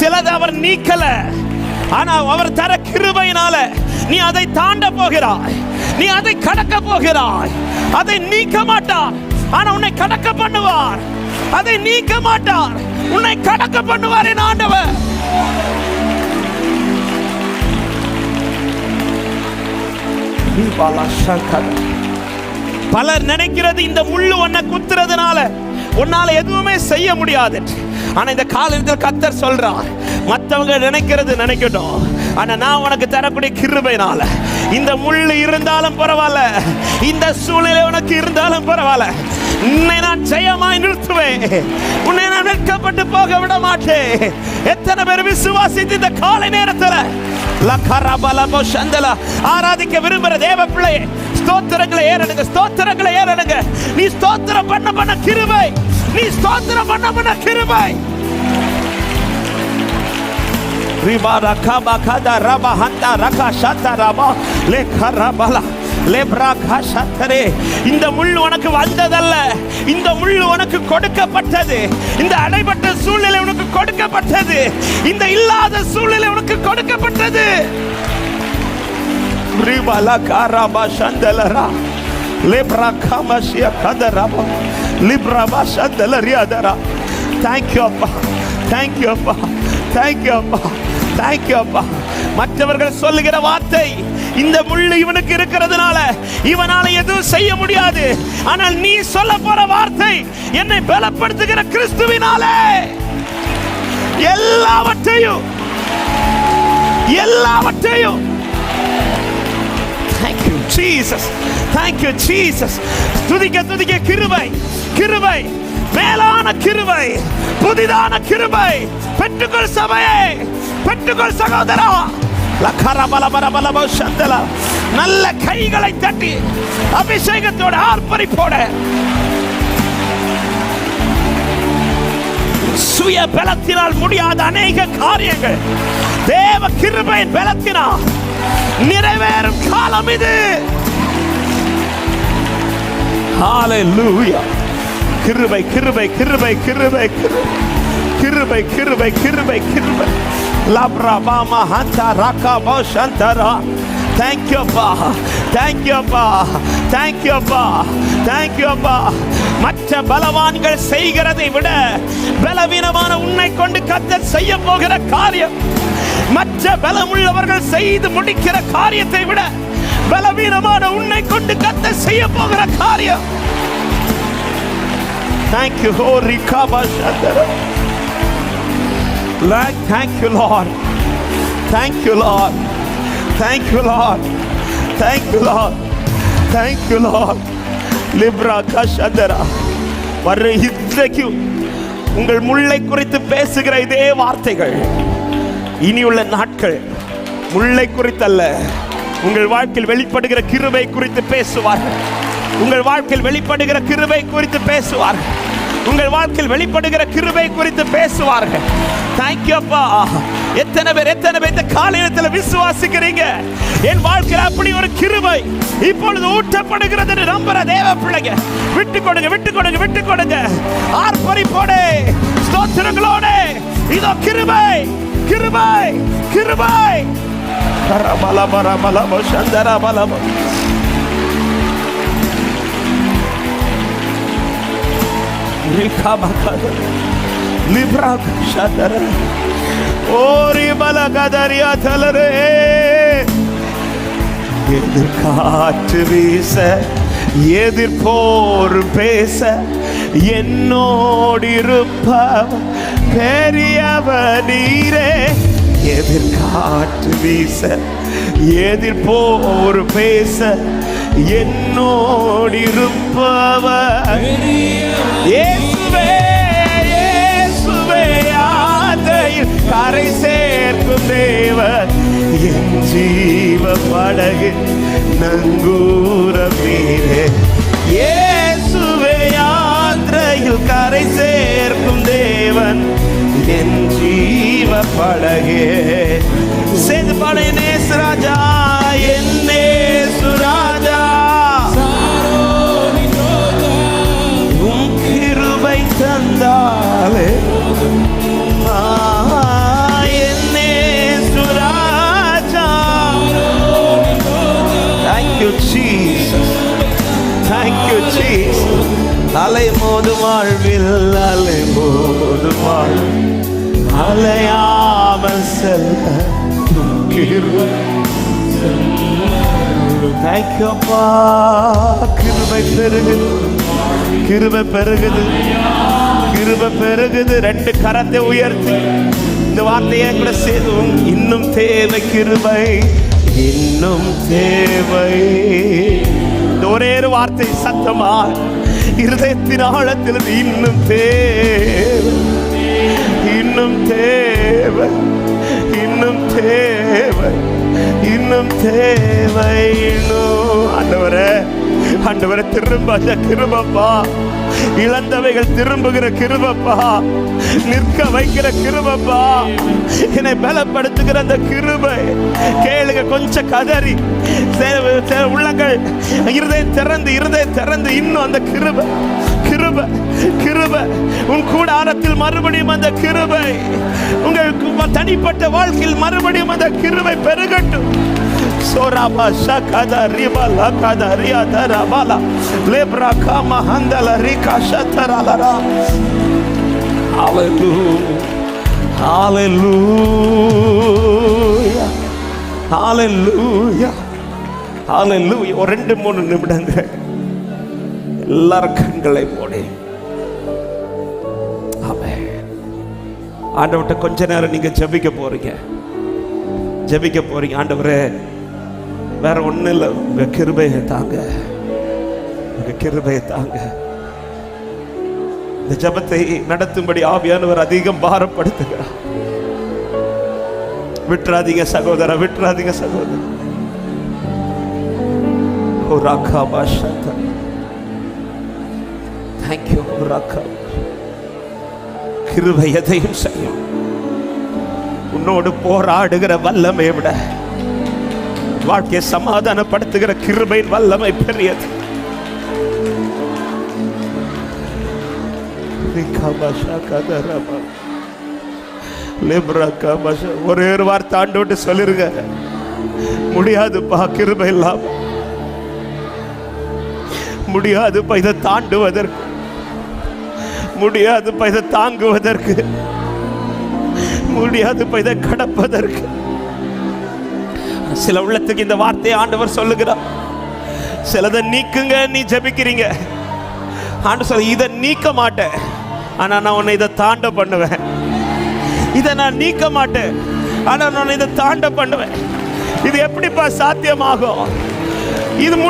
சிலதை அவர் நீக்கல. ஆனா அவர் தர கிருபையினால நீ அதை தாண்ட போகிறாய். நீ அதை கடக்க போகிறாய். அதை நீக்க மாட்டார் ஆனா உன்னை கடக்க பண்ணுவார். அதை நீக்க மாட்டார். உன்னை கடக்க பண்ணுவார் என் ஆண்டவர். பலர் நினைக்கிறது இந்த முள்ளு உன்னை குத்துறதுனால உன்னால எதுவுமே செய்ய முடியாது. ஆனா இந்த காலத்தில் கத்தர் சொல்றார் மத்தவங்க நினைக்கிறது நினைக்கட்டும். ஆனா நான் உனக்கு தரக்கூடிய கிருபைனால இந்த முள்ளு இருந்தாலும் பரவாயில்ல இந்த சூழ்நிலை உனக்கு இருந்தாலும் பரவாயில்ல. உன்னை நான் ஜெயமாய் நிறுத்துவேன். உன்னை நான் நிற்கப்பட்டு போக விட மாட்டேன். எத்தனை பேர் விசுவாசித்து இந்த காலை நேரத்துல ஆராதிக்க விரும்புற தேவ பிள்ளையே ஸ்தோத்திரங்களை ஏறணுங்க ஸ்தோத்திரங்களை ஏறணுங்க. நீ ஸ்தோத்திரம் பண்ண பண்ண கிருபை. நீ ஸ்தோத்திரம் பண்ண பண்ண கிருபை. ரிபா ரகபா கதா ரபா ஹந்தா ரகா ஷத்தா ரபா லேகா கரபலா இந்த முள் உனக்கு வந்ததல்ல. இந்த முள் உனக்கு கொடுக்கப்பட்டது. இந்த அடைபட்ட சூழ்நிலை உனக்கு கொடுக்கப்பட்டது. இந்த இல்லாத சூழ்நிலை உனக்கு கொடுக்கப்பட்டது. Ribala Karaba Shandalara Libra Kamasia Kadaraba Libra Shandalara Thank you, Abba. Thank you, Abba. Thank you, Abba. Thank you, Abba. மற்றவர்கள் சொல்லுகிற வார்த்தை இந்த முள்ளு இவனுக்கு இருக்கிறதுனால இவனால எதுவும் செய்ய முடியாது ஆனால் நீ சொல்ல போற வார்த்தை என்னை பலப்படுத்துகிற கிறிஸ்துவினாலே எல்லாவற்றையும் எல்லாவற்றையும் ஜீசஸ் தேங்க்யூ ஜீசஸ் துதிக்க துதிக்க கிருபை கிருபை மேலான கிருபை புதிதான கிருபை பெற்றுக்கொள் சபையே பெற்றுக்கொள் சகோதரா லக்கர பல பல பல பல நல்ல கைகளை தட்டி அபிஷேகத்தோட ஆர்ப்பரிப்போட சுய பலத்தினால் முடியாத அநேக காரியங்கள் தேவ கிருபையின் பலத்தினா நிறைவேறும் காலம் இது. ஹalleluya கிருபை கிருபை கிருபை கிருபை கிருபை. கிருபை கிருபை கிருபை லப்ரா பாமா ஹந்தா ராக்கா பா சந்தரா தேங்க் யூ அப்பா தேங்க் யூ அப்பா தேங்க் யூ அப்பா தேங்க் யூ அப்பா மற்ற பலவான்கள் செய்கிறதை விட பலவீனமான உன்னை கொண்டு கத்தர் செய்ய போகிற காரியம். மற்ற பலமுள்ளவர்கள் செய்து முடிக்கிற காரியத்தை விட பலவீனமான உன்னை கொண்டு கத்த செய்ய போகிற காரியம். தேங்க்யூ ஓ ரிகாபா சந்தரம் thank you lord thank you lord thank you lord thank you lord thank you lord Libre கஷந்தரா வர்ற இன்றைக்கு உங்கள் முள்ளை குறித்து பேசுகிற இதே வார்த்தைகள் இனியுள்ள நாட்கள் முல்லை குறித்தல்ல. உங்கள் வாழ்க்கையில் வெளிப்படுகிற கிருபை குறித்து பேசுவார்கள் உங்கள் வாழ்க்கையில் வெளிப்படுகிற கிருபை குறித்து பேசுவார்கள் உங்கள் வாழ்க்கையில் வெளிப்படுகிற கிருபை குறித்து பேசுவார்கள் தேங்க்யூ அப்பா. எத்தனை பேர் எத்தனை பேர் இந்த காலையிலத்தில் விசுவாசிக்கிறீங்க? என் வாழ்க்கையில் அப்படி ஒரு கிருபை இப்பொழுது ஊட்டப்படுகிறது நம்புற தேவ பிள்ளைங்க விட்டு கொடுங்க விட்டு கொடுங்க விட்டு கொடுங்க. ஆர்ப்பரிப்போடு ஸ்தோத்திரங்களோட இதோ கிருபை. கிருபை கிருபை. ரமலம ரமலம சந்தரமலம ரிகமகத லிப்ராக சந்தர ஓரி மலகதரியா தலரே எதிர்காற்று வீச எதிர்போர் பேச என்னோடிருப்ப பெரியவர் நீரே எதிர்காற்று வீச எதிர்ப்போ ஒரு பேச என்னோடு இருப்பவர். கரை சேர்க்கும் தேவர். என் ஜீவ படகு நங்கூர மீரே. ஏசுவே யாத்திரையில் கரை சேர்க்கும் தேவன் என் ஜீவ பழகே சேர்ந்து பாட நேசராஜா என் நேசுராஜா உன் கிருபை தந்தாலே Thank you, Jesus. Thank you, Jesus. ஆ மோது வாழ்வில் அலை மோதும் வாழ்வில் அலையாமல் செல்ல. கிருபை அப்பா கிருபை பெருகுது. கிருமை பெருகுது. கிருமை பெருகுது. ரெண்டு கரத்தை உயர்த்தி. இந்த வார்த்தையை கூட செய்தும் இன்னும் தேவை கிருபை. இன்னும் தேவை. இந்த ஒரே ஒரு வார்த்தை சத்தமா இருதயத்தின் ஆழத்தில் இன்னும் தேவை. இன்னும் தேவை. இன்னும் தேவை. இன்னும் தேவை. இன்னும் ஆண்டவரே திரும்ப அந்த கிருபப்பா இழந்தவைகள் திரும்புகிற கிருபப்பா. நிற்க வைக்கிற கிருபப்பா. என்னை பலப்படுத்துகிற அந்த கிருபை. கேளுங்க கொஞ்சம் கதறி. சே- சே- திறந்து இருதயம் திறந்து இன்னும் அந்த கிருப கிருப கிருப. உன் கூடாரத்தில் மறுபடியும் அந்த கிருபை. உங்கள் தனிப்பட்ட வாழ்க்கையில் மறுபடியும் அந்த கிருபை பெருகட்டும். சோராபா ஷகத ரிபல கத ரியாத ரபல. லேப்ரா காம ஹந்தல ரிகா ஷத்தரலரா ஹalleluya ஹalleluya. ஆனால் ஒரு ரெண்டு மூணு நிமிடங்கள். எல்லாரும் கண்களை மூடி. ஆண்டவர்கிட்ட கொஞ்ச நேரம் நீங்க ஜபிக்க போறீங்க. ஜெபிக்க போறீங்க. ஆண்டவரே வேற ஒண்ணும் இல்லை. உங்க கிருபையை தாங்க. உங்க கிருபையை தாங்க. இந்த ஜெபத்தை நடத்தும்படி ஆவியானவர் அதிகம் பாரப்படுத்துகிறார். விட்டுறாதீங்க சகோதரா விட்டுறாதீங்க சகோதரன் ஓ பாஷா தேங்க்யூ ராக்கா கிருபை எதையும் செய்யும். உன்னோடு போராடுகிற வல்லமை விட வாழ்க்கையை சமாதானப்படுத்துகிற கிருபையின் வல்லமை பெரியது. ஒரே ஒரு வார்த்தை ஆண்டு சொல்லிருங்க முடியாதுப்பா கிருபை இல்லாம. முடியாதுப்பா இதை தாண்டுவதற்கு. முடியாதுப்பா இதை தாங்குவதற்கு. முடியாதுப்பா இதை கடப்பதற்கு. சில உள்ளத்துக்கு இந்த வார்த்தையை ஆண்டவர் சொல்லுகிறார். சிலதை நீக்குங்க நீ ஜெபிக்கிறீங்க. ஆண்டு சொல்ல இதை நீக்க மாட்டேன். ஆனா நான் உன்னை இதை தாண்ட பண்ணுவேன். இதை நான் நீக்க மாட்டேன். ஆனா நான் இதை தாண்ட பண்ணுவேன். இது எப்படிப்பா சாத்தியமாகும்? இது முடி